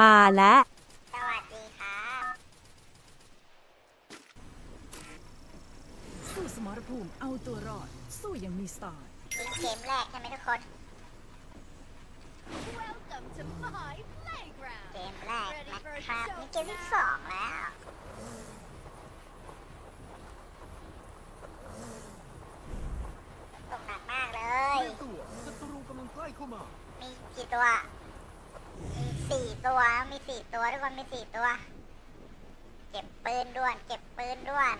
มาแล้ว สวัสดีครับ สู้สมรภูมิเอาตัวรอด สู้อยังมีสไตล์อีกเกมแรกใช่ไหมทุกคน Welcome to my playground. เกมแรกนะครับนี่เกมที่สองแล้วตกหนักมากเลย ตัวศัตรูกำลังใกล้เข้ามา มีกี่ตัว มีสี่ตัว มี สี่ตัวทุกคนมีสี่ตัว เก็บปืนด่วน เก็บปืนด่วน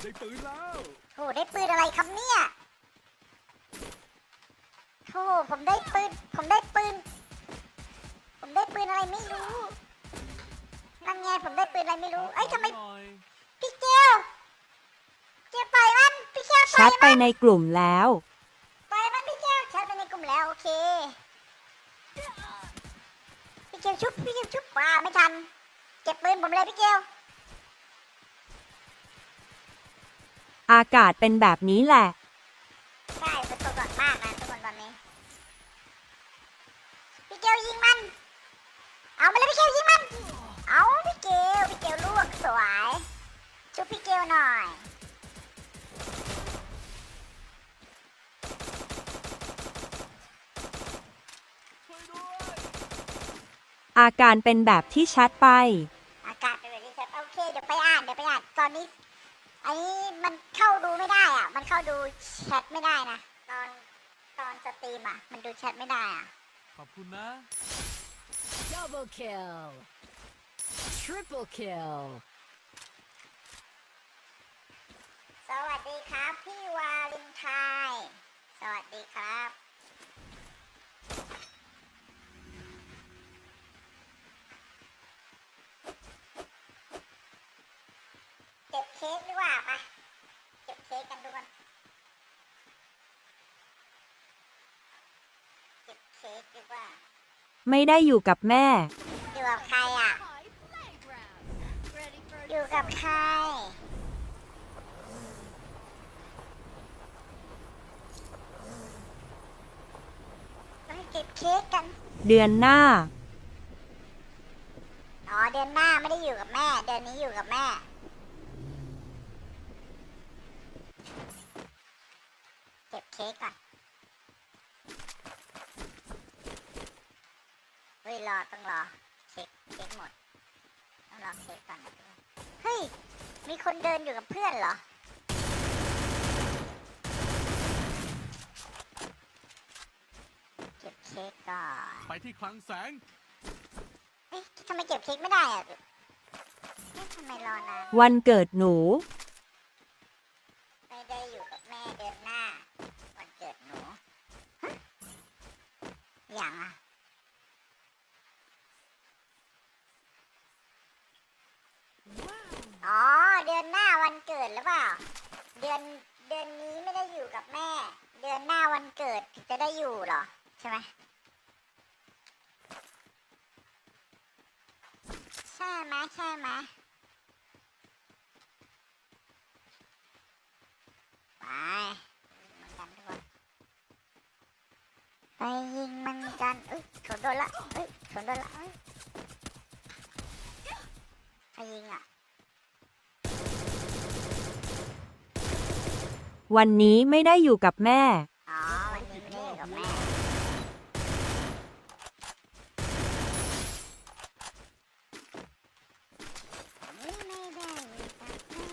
ได้ปืนแล้วโหได้ปืนอะไรครับเนี่ยโหผมได้ปืน ผมได้ปืน ผมได้ปืนอะไรไม่รู้ นั่นไงผมได้ปืนอะไรไม่รู้ เอ้ยทำไมหน่อยพี่เกลเกลปล่อยมัน พี่เกลปแชล่อยทไปมันในกลุ่มแล้ว ปล่อยมันพี่เกลแชทไปในกลุ่มแล้วโอเค พี่เกล ชุบพี่เกลชุบป่าไม่ทัน เก็บปืนผมเลยพี่เกลอากาศเป็นแบบนี้แหละ ใช่ฝนตกหนักมากนะทุกคนตอนนี้ พี่เกลยิงมัน เอามาเลยพี่เกลยิงมัน เอาพี่เกลพี่เกลลวกสวย ชุบพี่เกลหน่อย ช่วยด้วย อาการเป็นแบบที่แชทไป อากาศเป็นแบบนี้ครับโอเคเดี๋ยวไปอ่านเดี๋ยวไปอ่านตอนนี้ไอ้นี้มันเข้าดูไม่ได้อะ มันเข้าดูแชทไม่ได้นะตอนตอนสตรีมอะ มันดูแชทไม่ได้อะ ขอบคุณนะ Double kill Triple kill สวัสดีครับ พี่วาลินไทยสวัสดีครับ เก็บเค้กดีกว่าปะเก็บเค้กกันทุกคนเก็บเค้กดีกว่าไม่ได้อยู่กับแม่ อยู่กับใครอะ My playground. Ready for อยู่กับใคร ไปเก็บเค้กกัน เดือนหน้า อ๋อเดือนหน้าไม่ได้อยู่กับแม่ เดือนนี้อยู่กับแม่ เก็บเค้กก่อน เฮ้ย รอ ต้องรอเค้กเค้กหมด ต้องรอเค้กก่อนนะทุกคนเฮ้ย มีคนเดินอยู่กับเพื่อนเหรอ เก็บเค้กก่อน ไปที่คลังแสง เอ๊ะทำไมเก็บเค้กไม่ได้อะเอ๊ะทำไมรอนาน วันเกิดหนู ไม่ได้อยู่กับแม่เดือนหน้า วันเกิดหนูฮะอย่างอะ อ๋อ เดือนหน้าวันเกิดหรือเปล่า เดือนเดือนนี้ไม่ได้อยู่กับแม่ เดือนหน้าวันเกิดถึง จะได้อยู่เหรอ ใช่ไหมใช่ไหมใช่ไหมไปยิงมันกันทุกคนไปยิงมันกันเอ้ยเขาโดนละเอ้ยเขาโดนละเอ้ยใครยิงอะวันนี้ไม่ได้อยู่กับแม่ อ๋อ วันนี้ไม่ได้อยู่กับแม่ วันนี้ไม่ได้อยู่กับแม่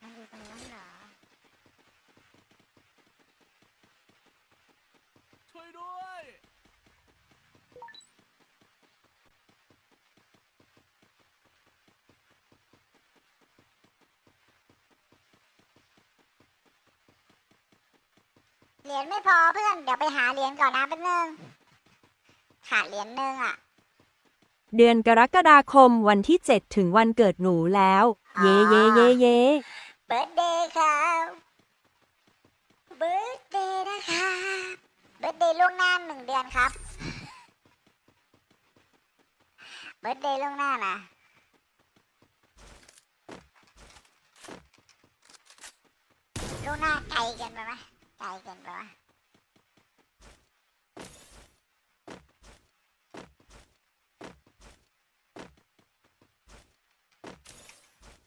มันอยู่ตรงนั้นเหรอ ช่วยด้วย เหรียญไม่พอเพื่อน เดี๋ยวไปหาเหรียญก่อนนะแป๊บนึงขาดเหรียญหนึงอะ เดือนกรกฎาคมวันที่ 7 ถึงวันเกิดหนูแล้ว เย่เย่เย่เย่เบิร์ดเดย์ครับเบิร์ดเดย์นะครับเบิร์ดเดย์ล่วงหน้าหนึ่งเดือนครับเบิร์ดเดย์ล่วงหน้านะล่วงหน้าไกลเกันไปไหม ไกลเกินไปวะ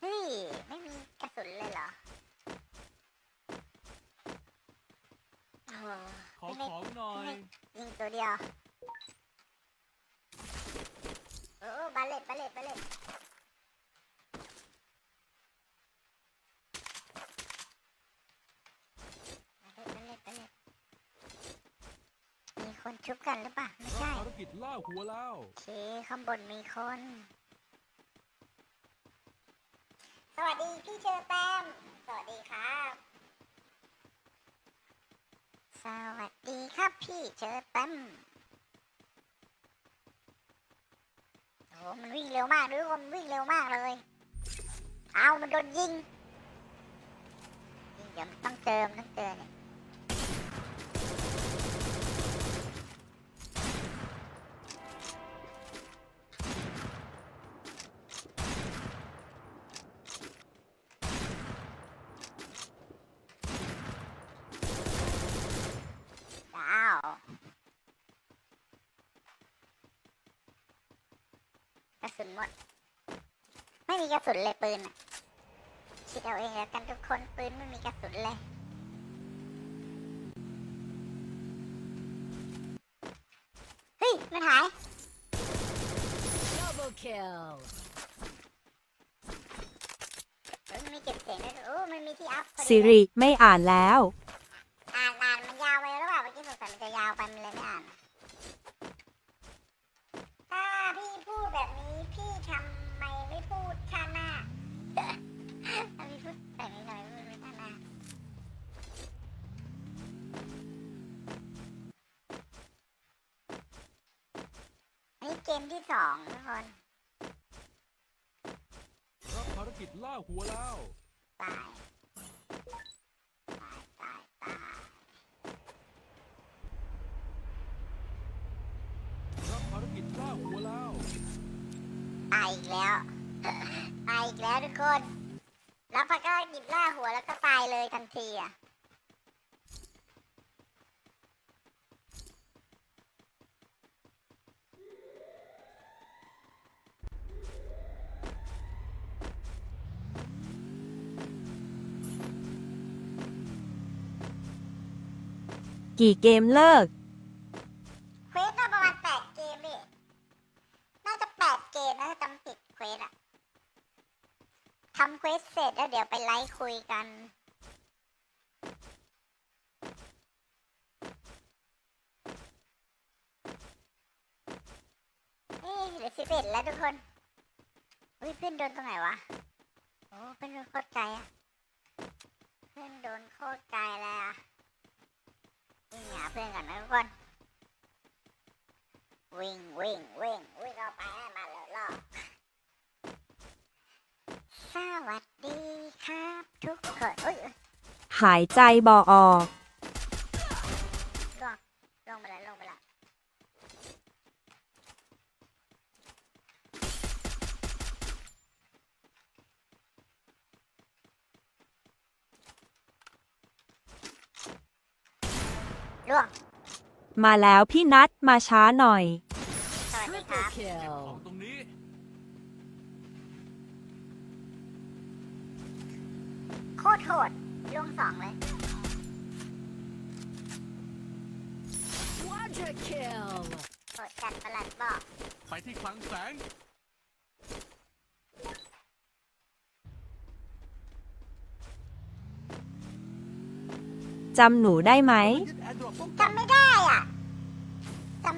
เฮ้ย ไม่มีกระสุนเลยเหรอโหขอไม่ของหน่อย ยิงตัวเดียว โอ้บาเลตบาเลตบาเลต คนชุบกันหรือเปล่าไม่รับใช่ภารกิจล่าหัวแล้วโอเคข้างบนมีคน สวัสดีพี่เชอร์แตมสวัสดีครับ สวัสดีครับพี่เชอร์แตมโอ้มันวิ่งเร็วมากด้วยคนวิ่งเร็วมากเลย เอามันโดนยิงยิงเดี๋ยวมันต้องเติมต้องเติมเนี่ยดาวกระ สุนหมด ไม่มีกระสุนเลยปืนอะคิดเอาเองแล้วกันทุกคนปืนไม่มีกระสุนเลยเฮ้ยมันหาย Double kill. เฮ้ยมันมีเก็บเสียงด้วยโอ้มันมีที่อัพพอดี สิริไม่อ่านแล้ว กมที่สองทุกคนรับภารกิจล่าหัวแล้วตายตายตายตายรับภารกิจล่าหัวแล้วตายอีกแล้วตายอีกแล้วทุกคนแล้วพักก็หยิบล่าหัวแล้วก็ตายเลยทันทีอะ กี่เกมเลิก เควสน่าประมาณแปดเกมดิน่าจะแปดเกมนะถ้าจำผิดเควสอะทำเควสเสร็จแล้วเดี๋ยวไปไลฟ์คุยกัน เอ้ยเหลือสิบเอ็ดแล้วทุกคนเฮ้ยเพื่อนโดนตรงไหนวะ โอ้เพื่อนโดนโคตรไกลอะเพื่อนโดนโคตรไกลเลยอะ วิ่งหาเพื่อนก่อนนะทุกคน วิ่งวิ่งวิ่งวิ่งเข้าไปให้มาเลยรอบสวัสดีครับทุกคน หายใจบอออก ลงลงไปแล้วลงไปแล้วล่วง มาแล้วพี่นัดมาช้าหน่อย สวัสดีครับ Triple ของ kill. ตรงนี้ โคตรโหดล่วงสองเลย Quadra kill. โหดจัดประหลัดบอก ไปที่คลังแสง จำหนูได้ไหม ยึด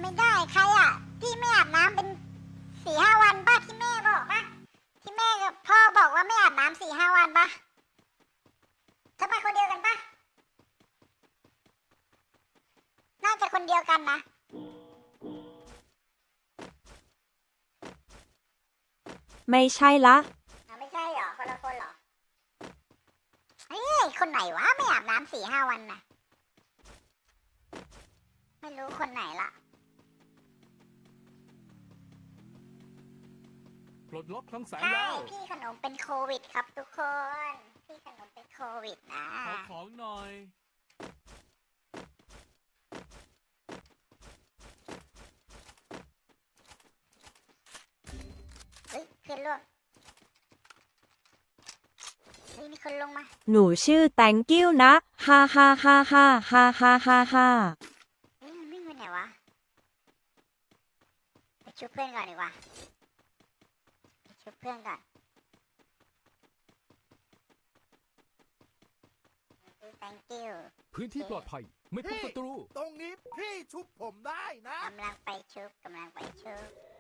ไม่ได้ใครอะ ที่ไม่อาบน้ำเป็นสี่ห้าวันป่ะที่แม่บอกป่ะที่แม่กับพ่อบอกว่าไม่อาบน้ำสี่ห้าวันป่ะทำไมคนเดียวกันป่ะน่าจะคนเดียวกันนะไม่ใช่ละอะไม่ใช่เหรอคนละคนเหรอเฮ้ยคนไหนวะไม่อาบน้ำสี่ห้าวันน่ะ ไม่รู้คนไหนละ ปลดล็อกคลังสายช่แล้วพี่ขนมเป็นโควิดครับทุกคน พี่ขนมเป็นโควิดนะขอของหน่อย เฮ้ยเพื่อนร่วมเฮ้มีคนลงมาหนูชื่อแตงกิ้วนะฮ่าฮ่าฮ่าฮ่าฮ่าฮ่าฮ่าฮ่าเฮ้ยมันวิ่งไปไหนวะไปช่วยเพื่อนก่อนดีกว่า เพื่อนก่อน thank you พื้นที่ปลอดภัย ไม่พบศัตรู ตรงนี้พี่ชุบผมได้นะ กำลังไปชุบกำลังไปชุบ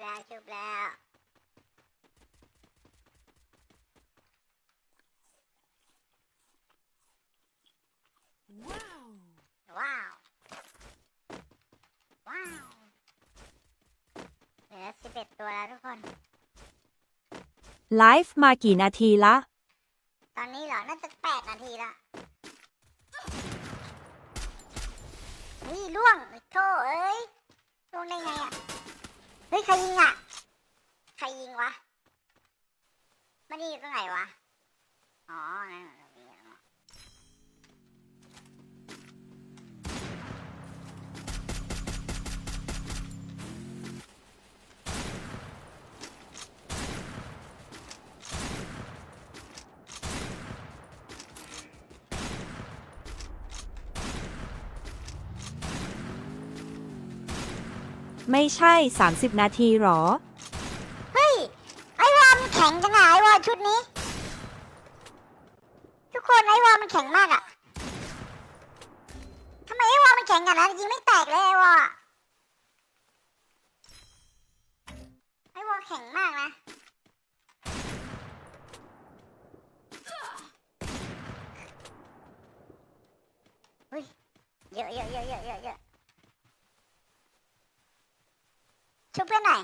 แล้วชุบแล้วว้าวว้าวว้าวเหลือสิบเอ็ดตัวแล้วทุกคน ไลฟ์มากี่นาทีละ ตอนนี้เหรอ น่าจะแปดนาทีละเฮ้ยล่วงโธ่เอ้ยล่วงได้ไงอะ เฮ้ยใครยิงอะ ใครยิงวะ มันนี่อยู่ตรงไหนวะ อ๋อนั่น ไม่ใช่ 30 นาทีหรอ เฮ้ย ไอ้วอลมันแข็งจังอะไอ้วอลชุดนี้ ทุกคนไอ้วอลมันแข็งมากอะทำไมไอ้วอลมันแข็งกันนยิงไม่แตกเลยไอ้วอลไอ้วอลแข็งมากนะ เฮ้ย เยอะเยอะเยอะเยอะเยอะเยอะ ช่วยเพื่อนหน่อย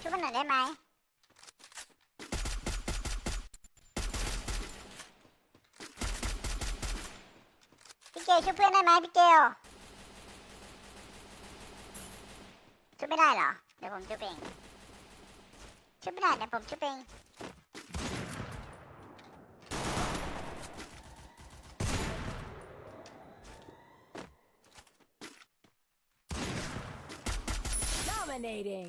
ช่วยเพื่อนหน่อยได้ไหมพี่เกลช่วยเพื่อนได้ไหมพี่เกลช่วยไม่ได้เหรอ เดี๋ยวผมช่วยเองช่วยไม่ได้เดี๋ยวผมช่วยเอง dominating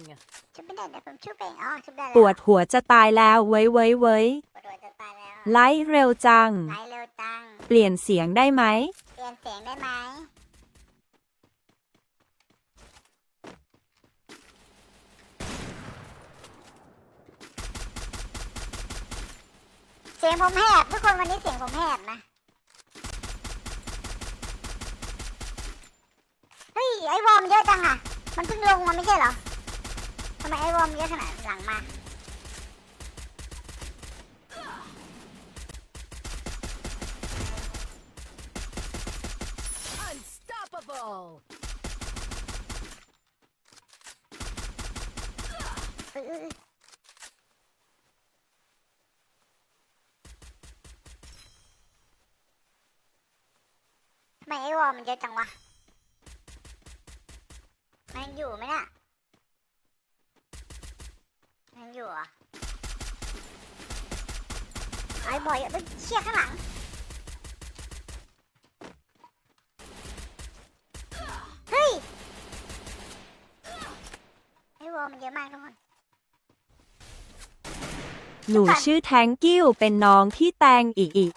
ช่วยไม่ได้เดี๋ยวผมช่วยเองอ๋อช่วยได้แล้วปวดหัวจะตายแล้วเว้ยเว้ยเว้ยปวดหัวจะตายแล้วไลฟ์เร็วจังไลฟ์เร็วจังเปลี่ยนเสียงได้ไหม เปลี่ยนเสียงได้ไหมเสียงผมแหบทุกคนวันนี้เสียงผมแหบนะเฮ้ยไอวอร์มเยอะจังอะ มันเพิ่งลงมาไม่ใช่เหรอทำไมไอวอร์มเยอะขนาดหลังมา unstoppable เอ้ยเอ้ยเอ้ยทำไมไอวอลมันเยอะจังวะ มันอยู่ไหมน่ะมันอยู่เหรอะไอ้บอยเอ้ยเชี่ยข้างหลังเฮ้ยไอวอมันเยอะมากทุกคนหนูชื่อแทงกิ้วเป็นน้องพี่แตงอีกอีก